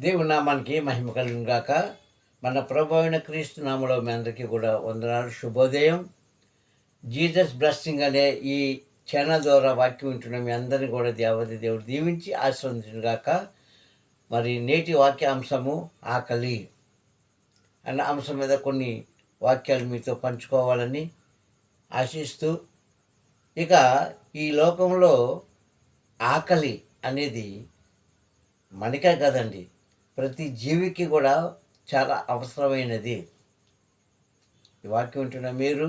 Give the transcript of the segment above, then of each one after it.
దేవుని నామానికి మహిమ కలిగిన గాక. మన ప్రభు అయిన క్రీస్తు నామలో మీ అందరికీ కూడా వందనాలు. శుభోదయం. జీసస్ బ్లెస్సింగ్ అనే ఈ ఛానల్ ద్వారా వాక్యం వింటున్న మీ అందరినీ కూడా దేవతి దేవుడు దీవించి ఆశీర్వదించిన గాక. మరి నేటి వాక్య అంశము ఆకలి అన్న అంశం మీద కొన్ని వాక్యాలు మీతో పంచుకోవాలని ఆశిస్తూ ఇక ఈ లోకంలో ఆకలి అనేది మనకే కదండి. ప్రతి జీవికి కూడా చాలా అవసరమైనది. ఈ వాక్యం వింటున్న మీరు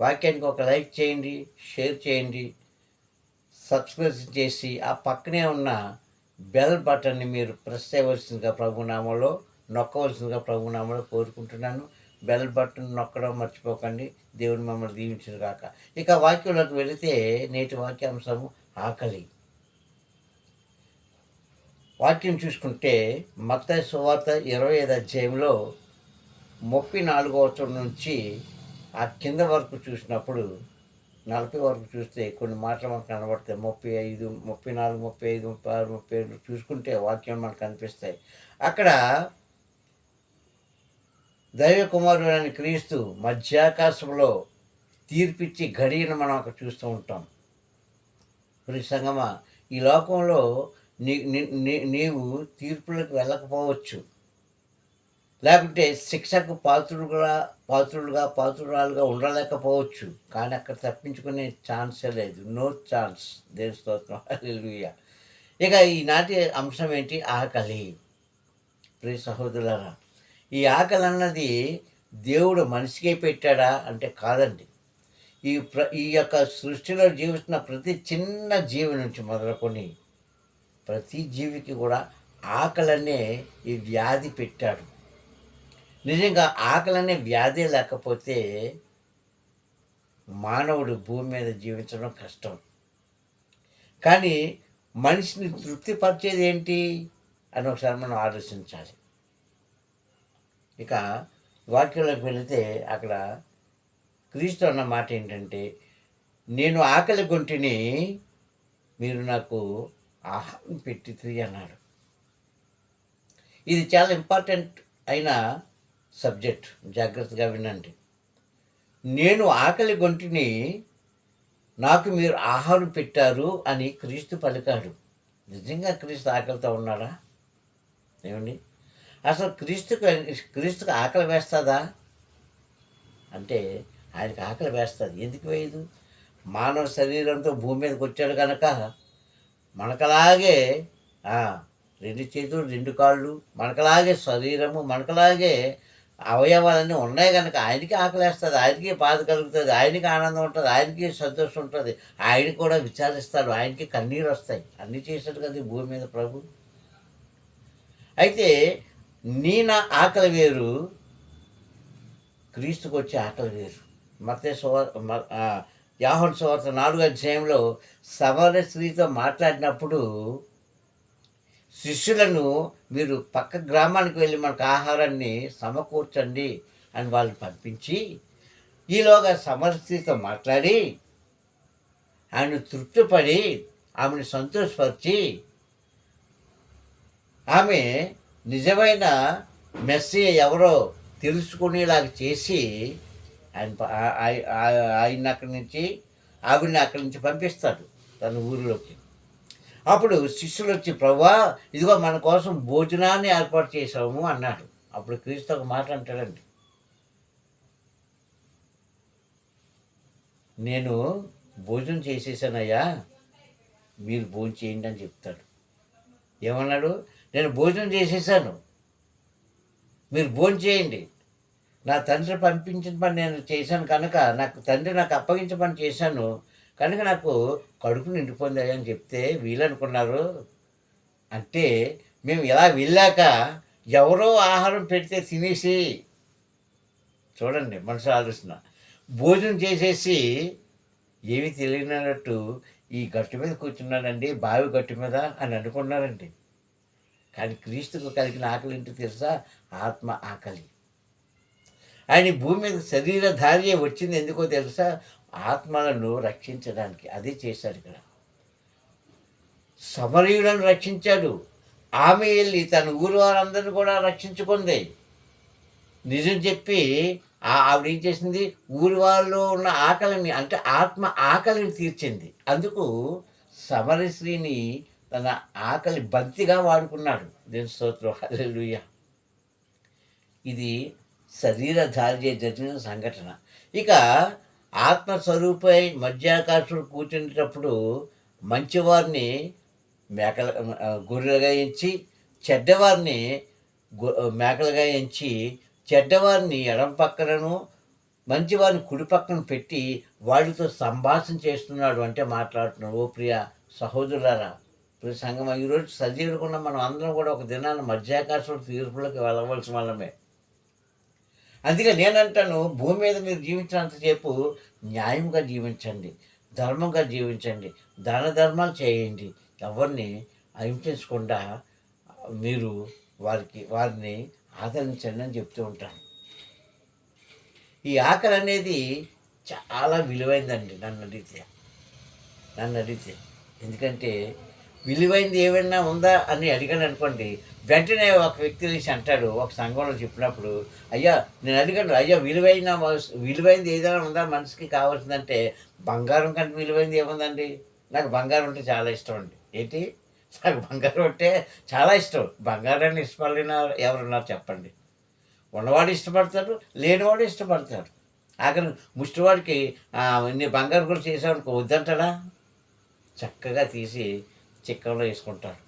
వాక్యానికి ఒక లైక్ చేయండి షేర్ చేయండి సబ్స్క్రైబ్ చేసి ఆ పక్కనే ఉన్న బెల్ బటన్ని మీరు ప్రెస్ చేయవలసిందిగా ప్రభునామంలో నొక్కవలసిందిగా ప్రభునామంలో కోరుకుంటున్నాను. బెల్ బటన్ నొక్కడం మర్చిపోకండి. దేవుని మమ్మల్ని దీవించిన కాక ఇక వాక్యంలోకి వెళితే నేటి వాక్యాంశము ఆకలి. వాక్యం చూసుకుంటే మత్త సువార్త ఇరవై ఐదు అధ్యాయంలో ముప్పై నాలుగో నుంచి ఆ కింద వరకు చూసినప్పుడు నలభై వరకు చూస్తే కొన్ని మాటలు మనకు కనబడతాయి. ముప్పై ఐదు ముప్పై నాలుగు ముప్పై ఐదు ముప్పై ఆరు ముప్పై ఏడు చూసుకుంటే వాక్యం మనకు కనిపిస్తాయి. అక్కడ దైవ కుమారుడు అని క్రీస్తు మధ్యాకాశంలో తీర్పిచ్చి గడియను మనం అక్కడ చూస్తూ ఉంటాం. ప్రియ సంగమ ఈ లోకంలో నీ నీవు తీర్పులకు వెళ్ళకపోవచ్చు. లేకుంటే శిక్షకు పాత్రుడుగా పాత్రుడుగా పాత్రురాలుగా ఉండలేకపోవచ్చు. కానీ అక్కడ తప్పించుకునే ఛాన్సే లేదు. No chance. దేని స్తోత్రం? హల్లెలూయా. ఇక ఈనాటి అంశం ఏంటి? ఆకలి. ప్రియ సహోదరులరా ఈ ఆకలి అన్నది దేవుడు మనిషికే పెట్టాడా అంటే కాదండి. ఈ ప్ర ఈ యొక్క సృష్టిలో జీవిస్తున్న ప్రతి చిన్న జీవి నుంచి మొదలుకొని ప్రతి జీవికి కూడా ఆకలనే ఈ వ్యాధి పెట్టాడు. నిజంగా ఆకలనే వ్యాధి లేకపోతే మానవుడు భూమి మీద జీవించడం కష్టం. కానీ మనిషిని తృప్తిపరిచేది ఏంటి అని ఒకసారి మనం ఆలోచించాలి. ఇక వాక్యంలోకి వెళితే అక్కడ క్రీస్తు అన్న మాట ఏంటంటే నేను ఆకలి గుంటిని మీరు నాకు ఆహారం పెట్టి అన్నాడు. ఇది చాలా ఇంపార్టెంట్ అయిన సబ్జెక్ట్ జాగ్రత్తగా వినండి. నేను ఆకలి గొంటిని నాకు మీరు ఆహారం పెట్టారు అని క్రీస్తు పలికాడు. నిజంగా క్రీస్తు ఆకలితో ఉన్నాడా? ఏమండి? అసలు క్రీస్తుకు క్రీస్తుకు ఆకలి వేస్తుందా? అంటే ఆయనకి ఆకలి వేస్తుంది. ఎందుకు వేయదు? మానవ శరీరంతో భూమి మీదకి వచ్చాడు కనుక మనకలాగే రెండు చేతులు రెండు కాళ్ళు మనకలాగే శరీరము మనకలాగే అవయవాలన్నీ ఉన్నాయి కనుక ఆయనకి ఆకలేస్తుంది ఆయనకి బాధ కలుగుతుంది ఆయనకి ఆనందం ఉంటుంది ఆయనకి సంతోషం ఉంటుంది. ఆయన కూడా విచారిస్తాడు ఆయనకి కన్నీరు వస్తాయి. అన్నీ చేశాడు కదా భూమి మీద ప్రభు. అయితే నీ నా ఆకలి వేరు క్రీస్తుకు వచ్చే ఆకలి వేరు. మతే యాహన్ సువార్త నాలుగు అధ్యాయంలో సమర స్త్రీతో మాట్లాడినప్పుడు శిష్యులను మీరు పక్క గ్రామానికి వెళ్ళి మనకు ఆహారాన్ని సమకూర్చండి అని వాళ్ళు పంపించి ఈలోగా సమర స్త్రీతో మాట్లాడి ఆయన తృప్తిపడి ఆమెను సంతోషపరిచి ఆమె నిజమైన మెస్సీ ఎవరో తెలుసుకునేలాగా చేసి ఆయన ఆ- ఆయన అక్కడి నుంచి ఆవిడని అక్కడి నుంచి పంపిస్తాడు తన ఊరిలోకి. అప్పుడు శిష్యులు వచ్చి ప్రభా ఇదిగో మన కోసం భోజనాన్ని ఏర్పాటు చేసాము అన్నాడు. అప్పుడు క్రీస్తు ఒక మాట అంటాడండి. నేను భోజనం చేసేసానయ్యా మీరు భోజనం చేయండి అని చెప్తాడు. ఏమన్నాడు? నేను భోజనం చేసేసాను మీరు భోజనం చేయండి నా తండ్రి పంపించిన పని నేను చేశాను కనుక నాకు తండ్రి నాకు అప్పగించిన పని చేశాను కనుక నాకు కడుపు నిండిపోయింది అని చెప్తే వీలనుకున్నారు అంటే మేము ఇలా వెళ్ళాక ఎవరో ఆహారం పెడితే తినేసి చూడండి మనసు ఆలోచన భోజనం చేసేసి ఏమీ తెలియనట్టు ఈ గట్టు మీద కూర్చున్నాడండి బావి గట్టు మీద అని అనుకున్నారండి. కానీ క్రీస్తుకు కలిగిన ఆకలి ఏంటో తెలుసా? ఆత్మ ఆకలి. ఆయన భూమి మీద శరీరధార్య వచ్చింది ఎందుకో తెలుసా? ఆత్మలను రక్షించడానికి. అదే చేశాడు ఇక్కడ. సమరయులను రక్షించాడు. ఆమె వెళ్ళి తన ఊరు వారందరిని కూడా రక్షించుకుంది. నిజం చెప్పి ఆవిడ ఏం చేసింది? ఊరి వాళ్ళలో ఉన్న ఆకలిని అంటే ఆత్మ ఆకలిని తీర్చింది. అందుకు సమరశ్రీని తన ఆకలి బంతిగా వాడుకున్నాడు. దేని స్తోత్రం. హల్లెలూయా. ఇది శరీరధార్య జరిగిన సంఘటన. ఇక ఆత్మస్వరూపై మధ్యాకాశుడు కూర్చునేటప్పుడు మంచివారిని మేకల గొర్రెలుగా ఎంచి చెడ్డవారిని మేకలుగా ఎంచి చెడ్డవారిని ఎడం పక్కనను మంచివారిని కుడి పక్కన పెట్టి వాడితో సంభాషణ చేస్తున్నాడు అంటే మాట్లాడుతున్నాడు. ఓ ప్రియ సహోదరులారా ప్రియ సంగమ ఈరోజు సజీవుడుకున్న మనం అందరం కూడా ఒక దినాన్ని మధ్యాకాశంలో తీర్పులకు వెళ్ళవలసిన వాళ్ళమే. అందుకే నేనంటాను భూమి మీద మీరు జీవించినంతసేపు న్యాయంగా జీవించండి ధర్మంగా జీవించండి దాన ధర్మాలు చేయండి. ఎవరిని అహింసించకుండా మీరు వారికి వారిని ఆదరించండి అని చెప్తూ ఉంటాను. ఈ ఆకలి అనేది చాలా విలువైందండి నన్ను అడిగితే నన్ను అడిగితే. ఎందుకంటే విలువైంది ఏమైనా ఉందా అని అడిగాను అనుకోండి వెంటనే ఒక వ్యక్తి తీసి అంటాడు ఒక సంఘంలో చెప్పినప్పుడు అయ్యా నేను అడిగాను అయ్యా విలువైన విలువైంది ఏదైనా ఉందా మనిషికి కావాల్సిందంటే బంగారం కంటే విలువైంది ఏముందండి? నాకు బంగారం అంటే చాలా ఇష్టం అండి. ఏంటి? నాకు బంగారం అంటే చాలా ఇష్టం. బంగారాన్ని ఇష్టపడిన ఎవరున్నారు చెప్పండి. ఉన్నవాడు ఇష్టపడతాడు లేనివాడు ఇష్టపడతాడు. ఆఖరి ముష్టివాడికి ఇన్ని నీ బంగారు కూడా చేసామనుకో వద్దంటాడా? చక్కగా తీసి చిక్కంలో వేసుకుంటాడు.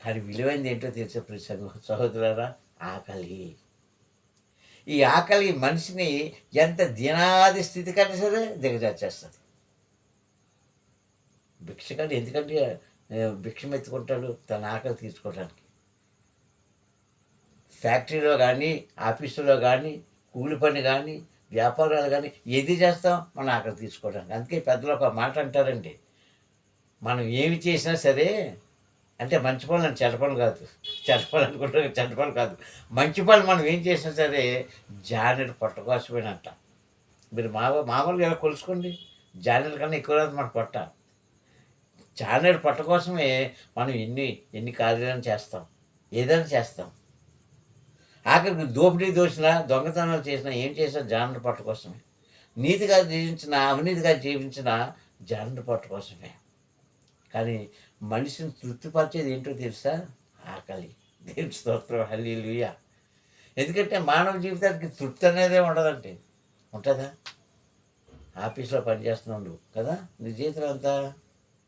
కానీ విలువైంది ఏంటో తెలిసే ప్రతి సహోదరారా సహోదరులారా? ఆకలి. ఈ ఆకలి మనిషిని ఎంత దినాది స్థితి కంటే సరే దిగజార్చేస్తుంది. భిక్షగాడు ఎందుకంటే భిక్షం ఎత్తుకుంటాడు తన ఆకలి తీర్చుకోవడానికి ఫ్యాక్టరీలో కానీ ఆఫీసులో కానీ కూలి పని కానీ వ్యాపారాలు కానీ ఏది చేస్తాం మన ఆకలి తీసుకోవడానికి అందుకే పెద్దలు ఒక మాట అంటారండి. మనం ఏమి చేసినా సరే అంటే మంచి పనులు అంటే చెడ్డ పనులు కాదు. చెడ్డ పనులు అనుకుంటే చెడ్డ పనులు కాదు. మంచి పనులు మనం ఏం చేసినా సరే జానెడు పొట్ట కోసమేనంట. మీరు మా మామూలుగా ఎలా కొలుసుకోండి జానెడు కన్నా ఎక్కువ రాదు మన పొట్ట. జానెడు పొట్ట కోసమే మనం ఎన్ని ఎన్ని కార్యాలను చేస్తాం. ఏదైనా చేస్తాం. ఆఖరికి దోపిడీ దోసినా దొంగతనాలు చేసినా ఏం చేసినా జానెడు పొట్ట కోసమే. నీతిగా జీవించిన అవినీతిగా జీవించిన జానెడు పొట్ట కోసమే. కానీ మనిషిని తృప్తిపరిచేది ఏంటో తెలుసా? ఆకలి. దేవుని స్తోత్రం. హల్లీలుయ. ఎందుకంటే మానవ జీవితానికి తృప్తి అనేదే ఉండదండి ఉంటుందా? ఆఫీస్లో పనిచేస్తున్నాడు కదా? నీ జీతం అంతా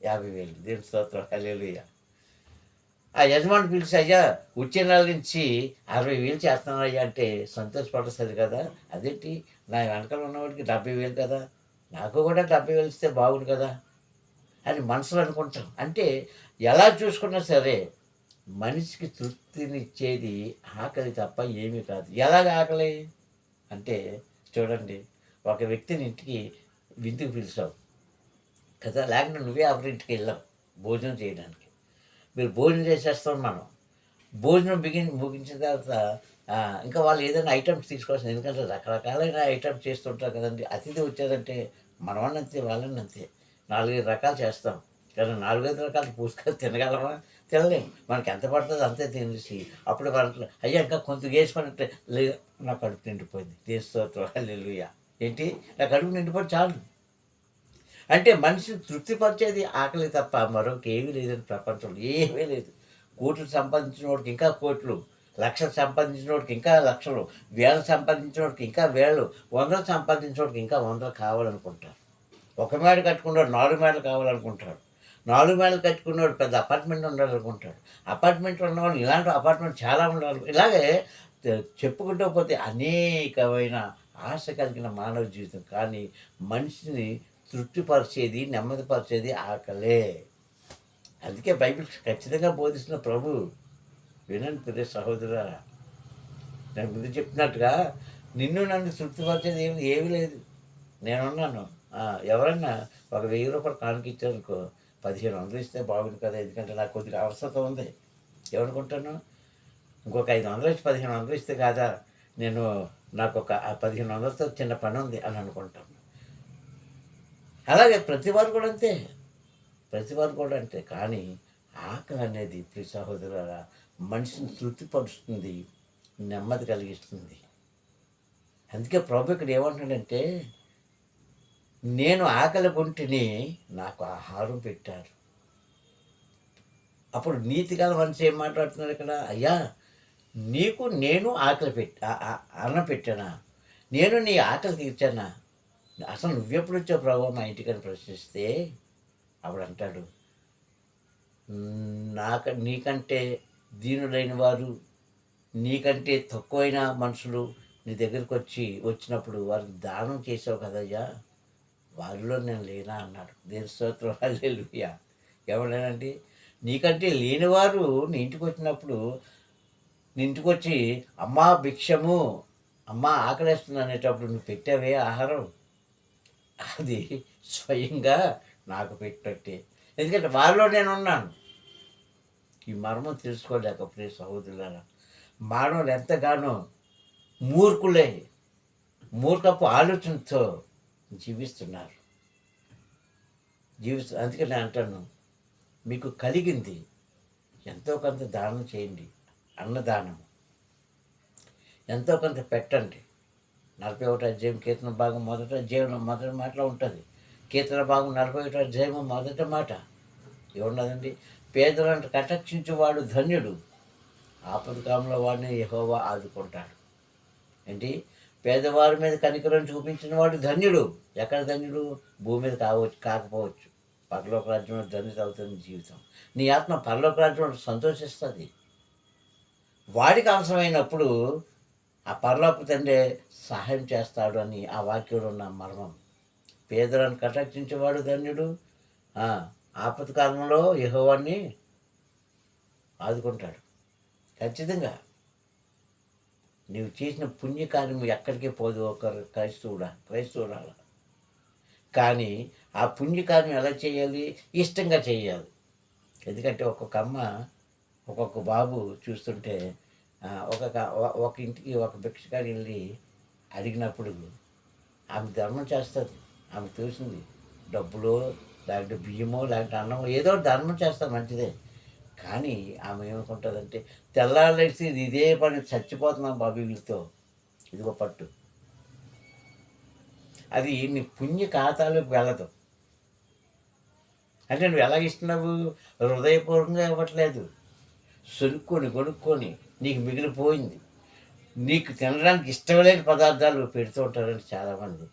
యాభై వేలు. దేవుని స్తోత్రం. హల్లీలుయ. ఆ యజమాని పిలిచి అయ్యా వచ్చే నెల నుంచి అరవై వేలు చేస్తున్నాను అయ్యా. అంటే సంతోషపడుతుంది కదా? అదేంటి? నా వెనకాల ఉన్నవాడికి డెబ్బై వేలు కదా? నాకు కూడా డెబ్బై వేలు ఇస్తే బాగుండు కదా? అని మనసులో అనుకుంటాం. అంటే ఎలా చూసుకున్నా సరే మనిషికి తృప్తినిచ్చేది ఆకలి తప్ప ఏమీ కాదు. ఎలాగ ఆకలి? అంటే చూడండి ఒక వ్యక్తిని ఇంటికి విందుకు పిలిచావు కదా లేకుండా నువ్వే ఎవరింటికి వెళ్ళావు భోజనం చేయడానికి. మీరు భోజనం చేసేస్తాం మనం. భోజనం బిగి ముగించిన తర్వాత ఇంకా వాళ్ళు ఏదైనా ఐటమ్స్ తీసుకోవాల్సింది. ఎందుకంటే రకరకాలైన ఐటమ్స్ చేస్తుంటారు కదండి. అతిథి వచ్చారంటే మనవాళ్ళని వాళ్ళని అంతే నాలుగైదు రకాలు చేస్తాం. కానీ నాలుగైదు రకాలు పూసుకొని తినగలమా? తినలేం. మనకి ఎంత పడుతుందో అంతే తినేసి అప్పుడు వాళ్ళకి అయ్యా ఇంకా కొంత వేసుకున్నట్టే లేదు నా కడుపు నిండిపోయింది. తీసుకోవచ్చు హల్లెలూయా. ఏంటి? నా కడుపు నిండిపోయి చాలు. అంటే మనిషి తృప్తిపరిచేది ఆకలి తప్ప మరొక ఏమీ లేదని ప్రపంచంలో ఏమీ లేదు. కోట్లు సంపాదించిన వాడికి ఇంకా కోట్లు లక్షలు సంపాదించిన వాడికి ఇంకా లక్షలు వేలు సంపాదించిన వాడికి ఇంకా వేలు వందలు సంపాదించిన వాడికి ఇంకా వందలు కావాలనుకుంటారు. ఒక మేడ కట్టుకున్నాడు నాలుగు మేడలు కావాలనుకుంటాడు. నాలుగు మేడలు కట్టుకున్నాడు పెద్ద అపార్ట్మెంట్ ఉండాలనుకుంటాడు. అపార్ట్మెంట్ ఉన్నవాడు ఇలాంటి అపార్ట్మెంట్ చాలా ఉండాలి. ఇలాగే చెప్పుకుంటూ పోతే అనేకమైన ఆశ కలిగిన మానవ జీవితం. కానీ మనిషిని తృప్తిపరిచేది నెమ్మదిపరిచేది ఆకలే. అందుకే బైబిల్ ఖచ్చితంగా బోధిస్తున్న ప్రభు వినండి ప్రియ సహోదర నేను ముందు చెప్పినట్టుగా నిన్ను నన్ను తృప్తిపరిచేది ఏమి ఏమీ లేదు. నేనున్నాను. ఎవరన్నా ఒక వెయ్యి రూపాయలు కానుకిచ్చారనుకో పదిహేను వందలు ఇస్తే బాగుంది కదా ఎందుకంటే నాకు కొద్దిగా అవసరం ఉంది. ఏమనుకుంటాను ఇంకొక ఐదు వందలు ఇచ్చి పదిహేను వందలు ఇస్తే కాదా? నేను నాకు ఒక పదిహేను వందలతో చిన్న పని ఉంది అని అనుకుంటాను. అలాగే ప్రతి వారు కూడా అంతే. ప్రతి వారు కూడా అంతే. కానీ ఆకలి అనేది ప్రి సహోదరుల మనిషిని తృప్తిపరుస్తుంది నెమ్మది కలిగిస్తుంది. అందుకే ప్రభు ఇక్కడ ఏమంటున్నాడంటే నేను ఆకలి గుంటిని నాకు ఆహారం పెట్టారు. అప్పుడు నీతిగల మనిషి ఏం మాట్లాడుతున్నారు ఇక్కడ? అయ్యా నీకు నేను ఆకలి పెట్టి అన్నం పెట్టానా? నేను నీ ఆకలి తీర్చానా? అసలు నువ్వెప్పుడు వచ్చావు ప్రభు మా ఇంటికని ప్రశ్నిస్తే? అప్పుడు అంటాడు నాక నీకంటే దీనులైన వారు నీకంటే తక్కువైన మనుషులు నీ దగ్గరికి వచ్చి వచ్చినప్పుడు వారికి దానం చేసావు కదయ్యా? వారిలో నేను లేనా అన్నాడు. దేని స్తోత్రం? హల్లెలూయా. ఎవడేనండి నీకంటే లేనివారు నీ ఇంటికి వచ్చినప్పుడు నీ ఇంటికి వచ్చి అమ్మా భిక్షము అమ్మా ఆకలేస్తుంది అనేటప్పుడు నువ్వు పెట్టావే ఆహారం? అది స్వయంగా నాకు పెట్టినట్టే. ఎందుకంటే వారిలో నేను ఉన్నాను ఈ మర్మం తెలుసుకోలేక ప్రియ సహోదరులారా మానవులు ఎంతగానో మూర్ఖులే. మూర్ఖపు ఆలోచనతో జీవిస్తున్నారు. జీవిస్తు అందుకే నేను అంటాను మీకు కలిగింది ఎంతో కొంత దానం చేయండి అన్నదానం. ఎంతో కొంత పెట్టండి. నలభై ఒకటి అధ్యాయం కీర్తన భాగం మొదట అధ్యాయం మొదటి మాటలో ఉంటుంది. కీర్తన భాగం నలభై ఒకటి అధ్యాయం మొదటి మాట. ఏమున్నదండి పేదలను కటాక్షించేవాడు ధన్యుడు. ఆపదకాలంలో వాడిని ఎహోవా ఆదుకుంటాడు. ఏంటి? పేదవారి మీద కనికరం చూపించిన వాడు ధన్యుడు. ఎక్కడ ధన్యుడు? భూమి మీద కావచ్చు కాకపోవచ్చు. పరలోక రాజ్యంలో ధన్యత అవుతుంది జీవితం. నీ ఆత్మ పరలోక రాజ్యంలో సంతోషిస్తుంది. వాడికి అవసరమైనప్పుడు ఆ పరలోక తండ్రి సహాయం చేస్తాడు అని ఆ వాక్యంలో ఉన్న మర్మం. పేదలను కటాక్షించేవాడు ధన్యుడు. ఆ, కాలంలో యెహోవాన్ని ఆదుకుంటాడు. ఖచ్చితంగా. నీవు చేసిన పుణ్యకార్యం ఎక్కడికి పోదు ఒక క్రైస్తవుడా క్రైస్తవుడా కానీ ఆ పుణ్యకార్యం ఎలా చేయాలి? ఇష్టంగా చేయాలి. ఎందుకంటే ఒక్కొక్క అమ్మ ఒక్కొక్క బాబు చూస్తుంటే ఆ, ఒక ఒక ఇంటికి ఒక భిక్షకారి వెళ్ళి అడిగినప్పుడు ఆమె ధర్మం చేస్తుంది ఆమె తెలిసింది డబ్బులో లేకపోతే బియ్యమో లేకపోతే అన్నమో ఏదో ఒకటి ధర్మం చేస్తాం మంచిదే. కానీ ఆమె ఏమనుకుంటుందంటే తెల్లారేసి ఇదే పని చచ్చిపోతున్నాం బాబు వీళ్ళతో. ఇదిగో పట్టు. అది నీ పుణ్య ఖాతాలోకి వెళ్ళదు. అంటే నువ్వు ఎలా ఇస్తున్నావు? హృదయపూర్వకంగా ఇవ్వట్లేదు. సొనుక్కొని కొనుక్కొని నీకు మిగిలిపోయింది. నీకు తినడానికి ఇష్టం లేని పదార్థాలు పెడుతూ ఉంటారని చాలామంది.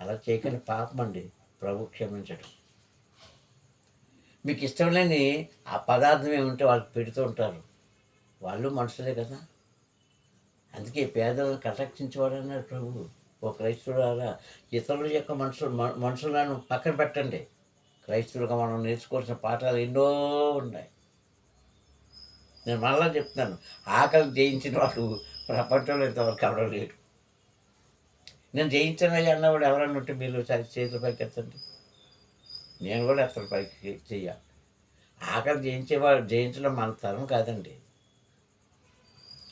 అలా చేయకని పాపం అండి. ప్రభు క్షమించడం మీకు ఇష్టం లేని ఆ పదార్థం ఏముంటే వాళ్ళకి పెడుతూ ఉంటారు. వాళ్ళు మనుషులే కదా. అందుకే పేదలను కటాక్షించేవాడు అన్నారు ప్రభు. ఓ క్రైస్తవుడారా ఇతరుల యొక్క మనుషులు మ- మనుషులను పక్కన పెట్టండి. క్రైస్తవులుగా మనం నేర్చుకోవాల్సిన పాఠాలు ఎన్నో ఉన్నాయి. నేను మళ్ళా చెప్తున్నాను ఆకలి జయించిన వాడు ప్రపంచంలో ఇంతవరకు అవడం లేడు నేను జయించానయ్యా అన్నవాడు ఎవరన్నా ఉంటే మీరు సరి చేతుల పైకి ఎత్తండి నేను కూడా అతను పైకి చెయ్యాలి ఆకలి జయించేవాడు జయించడం మన తరం కాదండి.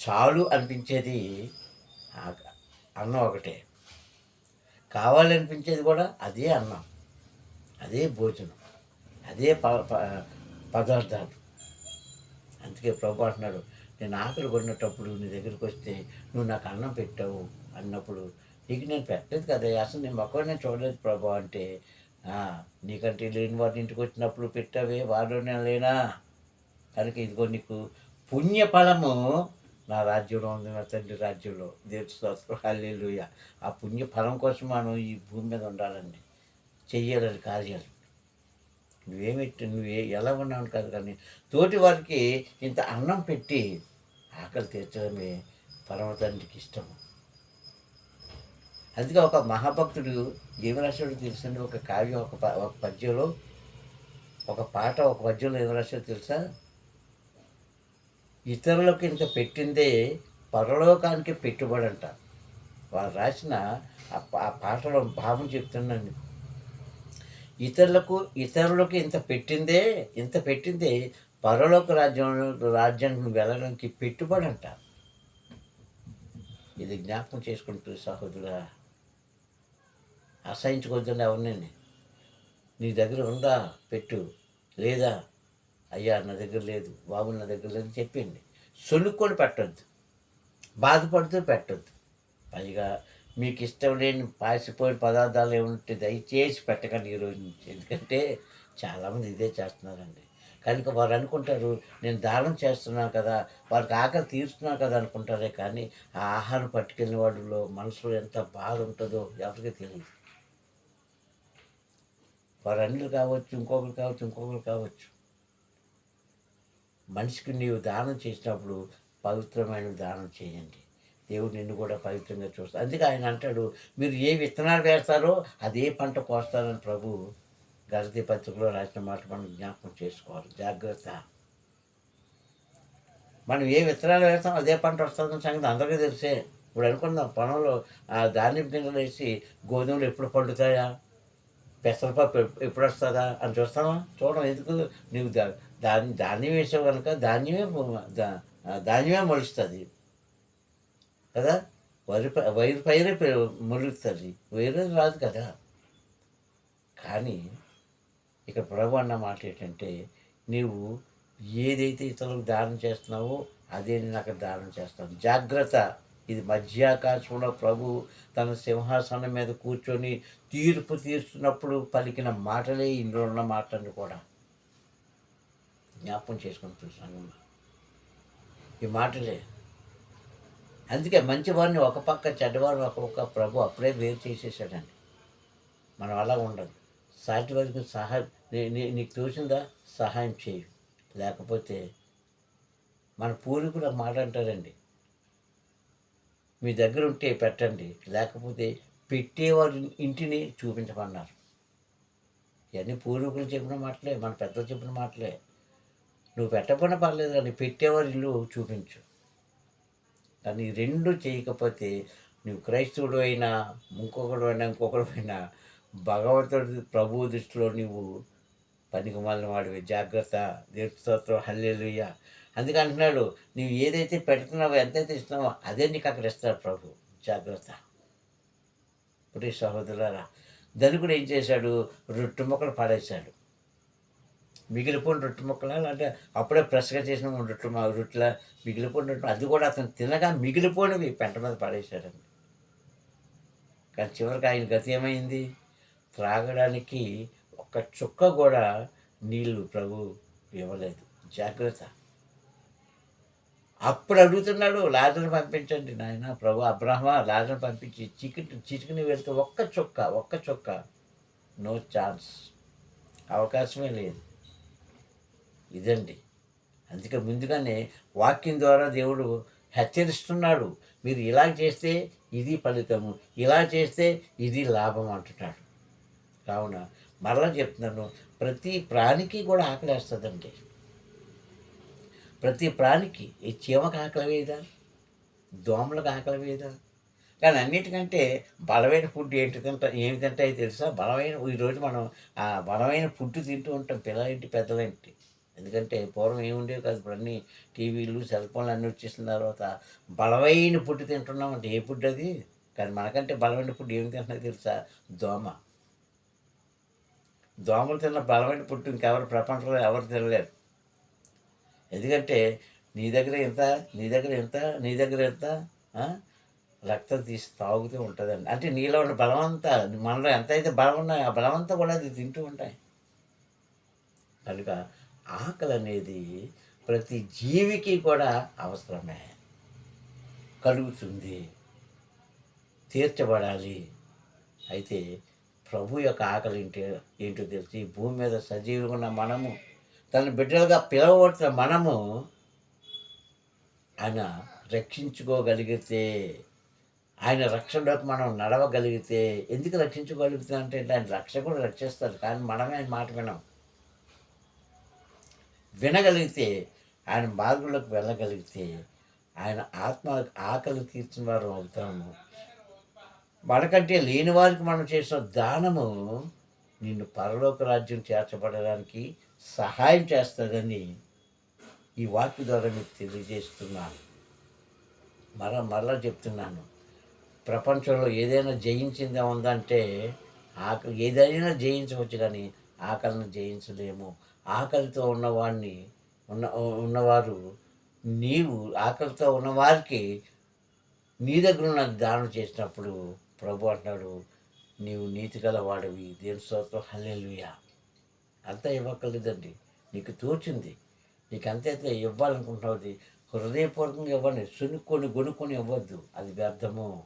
చాలు అనిపించేది ఆక- అన్నం ఒకటే. కావాలనిపించేది కూడా అదే అన్నం. అదే భోజనం. అదే ప ప- పదార్థాలు. అందుకే ప్రభు అంటున్నాడు నేను ఆకలి కొన్నటప్పుడు నీ దగ్గరికి వస్తే నువ్వు నాకు అన్నం పెట్టావు అన్నప్పుడు నీకు నేను పెట్టలేదు కదా అసలు నేను మొక్క నేను చూడలేదు ప్రభు అంటే నీకంటే లేని వాడిని ఇంటికి వచ్చినప్పుడు పెట్టావే వాడునే లేనా? కనుక ఇదిగో నీకు పుణ్యఫలము నా రాజ్యంలో ఉంది నా తండ్రి రాజ్యంలో. దేవుడు స్తోత్రం. ఆ పుణ్యఫలం కోసం మనం ఈ భూమి మీద ఉండాలండి. చెయ్యాలని కార్యాలు. నువ్వేమిటి నువ్వే ఎలా ఉన్నావు కాదు కానీ తోటి వారికి ఇంత అన్నం పెట్టి ఆకలి తీర్చడమే పరమ తండ్రికి ఇష్టం అందుకే ఒక మహాభక్తుడు ఏమి తెలుసు తెలుసండి ఒక కావ్యం ఒక ప- ఒక పద్యంలో ఒక పాట ఒక పద్యంలో ఏమి తెలుసా? ఇతరులకు ఇంత పెట్టిందే పరలోకానికి పెట్టుబడి అంట వారు రాసిన ఆ పాటలో భావం చెప్తున్నాను. ఇతరులకు ఇతరులకు ఇంత పెట్టిందే ఇంత పెట్టిందే పరలోక రాజ్యం రాజ్యానికి వెళ్ళడానికి పెట్టుబడి అంట ఇది జ్ఞాపకం చేసుకుంటూ సహోదరుగా అసహించుకోవద్దండి ఎవరినండి నీ దగ్గర ఉందా? పెట్టు. లేదా? అయ్యా నా దగ్గర లేదు. బాబు నా దగ్గర లేదు చెప్పింది. సొనుక్కొని పెట్టద్దు. బాధపడుతూ పెట్టద్దు. పైగా మీకు ఇష్టం లేని పాసిపోయిన పదార్థాలు ఏముంటే దయచేసి పెట్టకండి ఈరోజు నుంచి. ఎందుకంటే చాలామంది ఇదే చేస్తున్నారండి. కనుక వారు అనుకుంటారు నేను దానం చేస్తున్నాను కదా వారికి ఆకలి తీరుస్తున్నాను కదా అనుకుంటారే కానీ ఆ ఆహారం పట్టుకెళ్ళిన వాడిలో మనసులో ఎంత బాధ ఉంటుందో ఎవరికి తెలియదు. వారందరూ కావచ్చు ఇంకొకరు కావచ్చు ఇంకొకరు కావచ్చు. మనిషికి నీవు దానం చేసినప్పుడు పవిత్రమైన దానం చేయండి. దేవుడు నిన్ను కూడా పవిత్రంగా చూస్తాడు. అందుకే ఆయన అంటాడు మీరు ఏ విత్తనాలు వేస్తారో అదే పంట కోస్తారని ప్రభు గజతి పత్రికలో రాసిన మాట మనం జ్ఞాపకం చేసుకోవాలి. జాగ్రత్త. మనం ఏ విత్తనాలు వేస్తాం అదే పంట వస్తుందని సంగతి అందరికీ తెలిసే. ఇప్పుడు అనుకుందాం పొలంలో ఆ ధాన్యం గింజలు వేసి గోధుమలు ఎప్పుడు పండుతాయా? పెసరపప్పు ఎప్పుడు వస్తుందా అని చూస్తావా చూడడం ఎందుకు? నీకు దా దాన్ని ధాన్యం వేసావు కనుక ధాన్యమే ధాన్యమే మొలుస్తుంది. కదా? వరి వైరు పైరే మొలుగుతుంది. వైరు వేరే రాదు కదా. కానీ ఇక్కడ ప్రభు అన్న మాట ఏంటంటే నీవు ఏదైతే ఇతరులకు దానం చేస్తున్నావో అదే నేను అక్కడ దానం చేస్తాను. జాగ్రత్త. ఇది మధ్యాకాశంలో ప్రభు తన సింహాసనం మీద కూర్చొని తీర్పు తీర్చున్నప్పుడు పలికిన మాటలే ఇందులో ఉన్న మాటలు కూడా. జ్ఞాపకం చేసుకుని చూసాను ఈ మాటలే. అందుకే మంచివారిని ఒక పక్క చెడ్డవారిని ఒక పక్క ప్రభు అప్పుడే వేరు చేసేసాడండి. మనం అలా ఉండదు. సాటి వరకు సహాయం నీకు తోచిందా? సహాయం చేయి. లేకపోతే మన పూర్వీకులు ఒక మాట అంటారండి. మీ దగ్గర ఉంటే పెట్టండి. లేకపోతే పెట్టేవారి ఇంటిని చూపించమన్నారు. ఇవన్నీ పూర్వీకులు చెప్పిన మాటలే మన పెద్దలు చెప్పిన మాటలే. నువ్వు పెట్టకుండా పర్లేదు కానీ పెట్టేవారి ఇల్లు చూపించు. కానీ ఈ రెండు చేయకపోతే నువ్వు క్రైస్తవుడు అయినా ఇంకొకడు అయినా ఇంకొకడు అయినా భగవంతుడి ప్రభు దృష్టిలో నువ్వు పనికి మాలిన వాడివి. జాగ్రత్త దీర్ఘస్తోత్రం హల్లెలూయ. అంటున్నాడు నువ్వు ఏదైతే పెడుతున్నావో ఎంతైతే ఇస్తున్నావో అదే నీకు అక్కడ ఇస్తాడు ప్రభు. జాగ్రత్త. ఇప్పుడు సహోదరులారా ధనికుడు ఏం చేశాడు? రొట్టె మొక్కలు పాడేశాడు మిగిలిపోయిన రొట్టె ముక్కలు అంటే అప్పుడే ఫ్రెష్గా చేసిన రొట్టె మా రొట్టెల మిగిలిపోయిన రొట్టె అది కూడా అతను తినగా మిగిలిపోయినవి పెంట మీద పడేశాడండి కానీ చివరికి ఆయన గతి ఏమైంది? త్రాగడానికి ఒక్క చుక్క కూడా నీళ్ళు ప్రభు ఇవ్వలేదు. జాగ్రత్త. అప్పుడు అడుగుతున్నాడు లాజర్ని పంపించండి నాయన ప్రభు అబ్రహ్మ లాజర్ని పంపించి చికెన్ చికెన్ వెళ్తే ఒక్క చొక్క ఒక్క చుక్క. నో ఛాన్స్ అవకాశమే లేదు. ఇదండి. అందుకే ముందుగానే వాక్యం ద్వారా దేవుడు హెచ్చరిస్తున్నాడు. మీరు ఇలా చేస్తే ఇది ఫలితము ఇలా చేస్తే ఇది లాభం అంటున్నాడు. కావున మరలా చెప్తున్నాను ప్రతి ప్రాణికి కూడా ఆకలేస్తుందండి. ప్రతి ప్రాణికి ఈ చీమకు ఆకలి వేయదా? దోమలకు ఆకలి వేయదా? కానీ అన్నిటికంటే బలమైన ఫుడ్ ఏంటి తింటా ఏమి తింటాయో తెలుసా? బలమైన ఈరోజు మనం ఆ బలమైన ఫుడ్ తింటూ ఉంటాం పిల్లలేంటి పెద్దలేంటి. ఎందుకంటే పూర్వం ఏముండేవి కాదు. ఇప్పుడు అన్నీ టీవీలు సెల్ ఫోన్లు అన్నీ వచ్చేసిన తర్వాత బలమైన ఫుడ్ తింటున్నాం అంటే ఏ ఫుడ్ అది? కానీ మనకంటే బలమైన ఫుడ్ ఏమి తింటున్నా తెలుసా? దోమ. దోమలు తిన్న బలమైన ఫుడ్ ఇంకెవరు ప్రపంచంలో ఎవరు తినలేరు. ఎందుకంటే నీ దగ్గర ఎంత నీ దగ్గర ఎంత నీ దగ్గర ఎంత రక్తం తీసి తాగుతూ ఉంటుందండి. అంటే నీలో ఉన్న బలమంతా మనలో ఎంత అయితే బలం ఉన్నాయో ఆ బలమంతా కూడా అది తింటూ ఉంటాయి. కనుక ఆకలి అనేది ప్రతి జీవికి కూడా అవసరమే. కలుగుతుంది. తీర్చబడాలి. అయితే ప్రభు యొక్క ఆకలి ఏంటి ఏంటో తెలిసి. భూమి మీద సజీవులుగా ఉన్న మనము తన బిడ్డలుగా పిలవబడుతున్న మనము ఆయన రక్షించుకోగలిగితే ఆయన రక్షణలోకి మనం నడవగలిగితే ఎందుకు రక్షించుకోగలుగుతాం అంటే ఆయన కూడా రక్షిస్తారు కానీ మనమే ఆయన మాట వినం వినగలిగితే ఆయన మార్గంలోకి వెళ్ళగలిగితే ఆయన ఆత్మ ఆకలి తీర్చిన వారు అవుతాము. మనకంటే లేని వారికి మనం చేసిన దానము నిన్ను పరలోక రాజ్యం చేర్చబడడానికి సహాయం చేస్తుందని ఈ వాక్య ద్వారా మీకు తెలియజేస్తున్నాను. మర మరలా చెప్తున్నాను. ప్రపంచంలో ఏదైనా జయించిందా ఉందంటే ఆకలి ఏదైనా జయించవచ్చు కానీ ఆకలిని జయించలేము. ఆకలితో ఉన్నవాడిని ఉన్న ఉన్నవారు నీవు ఆకలితో ఉన్నవారికి నీ దగ్గర ఉన్న దానం చేసినప్పుడు ప్రభు అంటాడు నీవు నీతి గలవాడివి. దేని స్తోత్రం. హల్లెలుయా. అంతా ఇవ్వక్కర్లేదండి. నీకు తోచింది. నీకు అంతైతే ఇవ్వాలనుకుంటున్నది హృదయపూర్వకంగా ఇవ్వండి. సునుక్కొని గొనుక్కొని ఇవ్వద్దు. అది వ్యర్థము.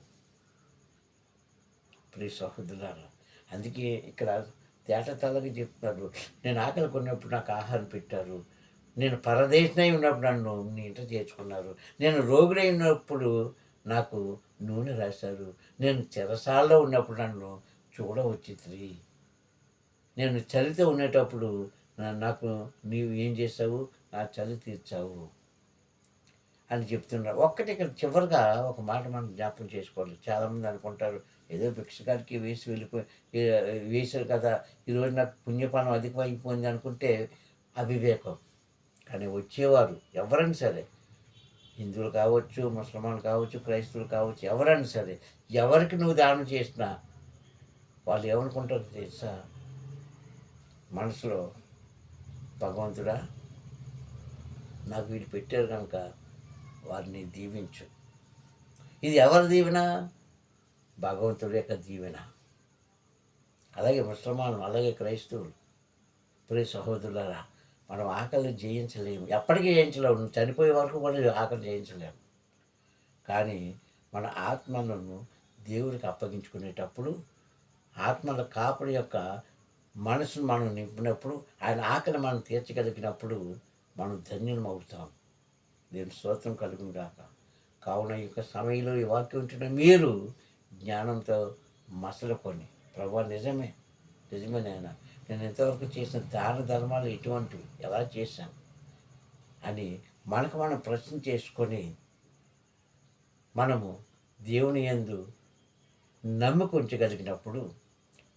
ప్రియ సహోదరులారా అందుకే ఇక్కడ తేట తలకి చెప్తున్నారు. నేను ఆకలి కొన్నప్పుడు నాకు ఆహారం పెట్టారు. నేను పరదేశనై ఉన్నప్పుడు నన్ను నీ ఇంట చేర్చుకున్నారు. నేను రోగుడై ఉన్నప్పుడు నాకు నూనె రాశారు. నేను చెరసాల్లో ఉన్నప్పుడు నన్ను చూడవచ్చి నేను చలితో ఉండేటప్పుడు నాకు నీవు ఏం చేసావు నా చలి తీర్చావు అని చెప్తున్నారు. ఒక్కటి ఇక్కడ చివరిగా ఒక మాట మనం జ్ఞాపకం చేసుకోవాలి. చాలామంది అనుకుంటారు ఏదో భిక్షగాడికి వేసి వెళ్ళిపోయి వేశారు కదా ఈరోజు నాకు పుణ్యపానం అధికమైపోయింది అనుకుంటే అవివేకం. కానీ వచ్చేవారు ఎవరైనా సరే హిందువులు కావచ్చు ముసల్మాన్లు కావచ్చు క్రైస్తవులు కావచ్చు ఎవరైనా సరే ఎవరికి నువ్వు దానం చేసినా వాళ్ళు ఏమనుకుంటారు తెలుసా? మనసులో భగవంతుడా నాకు వీళ్ళు పెట్టారు కనుక వారిని దీవించు. ఇది ఎవరి దీవెన? భగవంతుడి యొక్క దీవెన. అలాగే ముసల్మానులు అలాగే క్రైస్తవులు. ప్రియ సహోదరులరా మనం ఆకలి జయించలేము. ఎప్పటికీ జయించలేము. చనిపోయే వరకు కూడా ఆకలి జయించలేము. కానీ మన ఆత్మలను దేవుడికి అప్పగించుకునేటప్పుడు ఆత్మల కాపుడి యొక్క మనసును మనం నింపినప్పుడు ఆయన ఆకలి మనం తీర్చగలిగినప్పుడు మనం ధన్యులం అవుతాం. నేను స్తోత్రం కలుగును కాక కావున ఈ యొక్క సమయంలో ఈ వాక్యం ఉంటున్న మీరు జ్ఞానంతో మసలుకొని ప్రభా నిజమే నిజమే నాయన. నేను ఇంతవరకు చేసిన దాన ధర్మాలు ఎటువంటివి ఎలా చేశాను? అని మనకు మనం ప్రశ్న చేసుకొని మనము దేవుని యందు నమ్మిక ఉంచగలిగినప్పుడు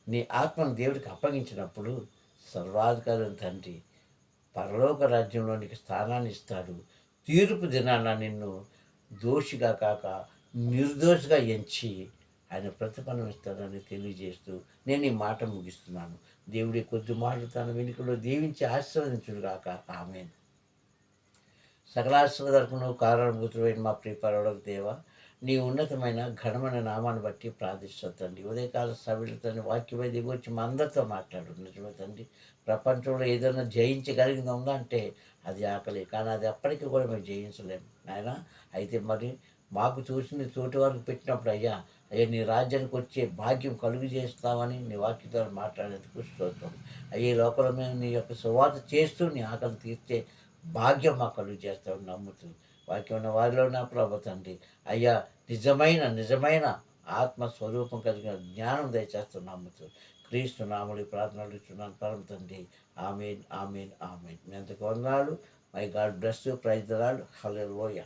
నీ ఆత్మను దేవుడికి అప్పగించినప్పుడు సర్వాధికారి తండ్రి పరలోక రాజ్యంలోనికి స్థానాన్ని ఇస్తాడు. తీర్పు దినాన నిన్ను దోషిగా కాక నిర్దోషిగా ఎంచి ఆయన ప్రతిఫలం ఇస్తాడని తెలియజేస్తూ నేను ఈ మాట ముగిస్తున్నాను. దేవుడి కొద్ది మాటలు తన వెనుకలో దీవించి ఆశీర్వదించుడు కాక ఆమె సకలాశ్రదర్కును కారణభూతుడైన మా ప్రియపరవడకు దేవ నీ ఉన్నతమైన ఘనమైన నామాన్ని బట్టి ప్రార్థిస్తాను తండ్రి. ఉదయకాల సభ్యులు తండ్రి వాక్యమై దిగొచ్చి మా అందరితో మాట్లాడు. నిజమే తండ్రి ప్రపంచంలో ఏదైనా జయించగలిగింది ఉందా అంటే అది ఆకలి కానీ అది ఎప్పటికీ కూడా మేము జయించలేము. నాయన అయితే మరి మాకు చూసింది తోటి వారికి పెట్టినప్పుడు అయ్యా అయ్యా నీ రాజ్యానికి వచ్చే భాగ్యం కలుగు చేస్తామని నీ వాక్యతో మాట్లాడేందుకు స్తోత్రం. అయ్యే లోపల మేము నీ యొక్క సువార్త చేస్తూ నీ ఆకలి తీర్చే భాగ్యం మాకు కలుగు చేస్తామని నమ్ముతుంది వాక్యం ఉన్న వారిలో నా ప్రభు తండ్రి. అయ్యా నిజమైన నిజమైన ఆత్మ స్వరూపం కలిగిన జ్ఞానం దయచేస్తున్నాము క్రీస్తు నాముడి ప్రార్థనలు ఇస్తున్నాను పరమ తండ్రి. Amen amen amen. మీ అంతకు వందనాలు. May God bless you praise దలాలు hello లోయ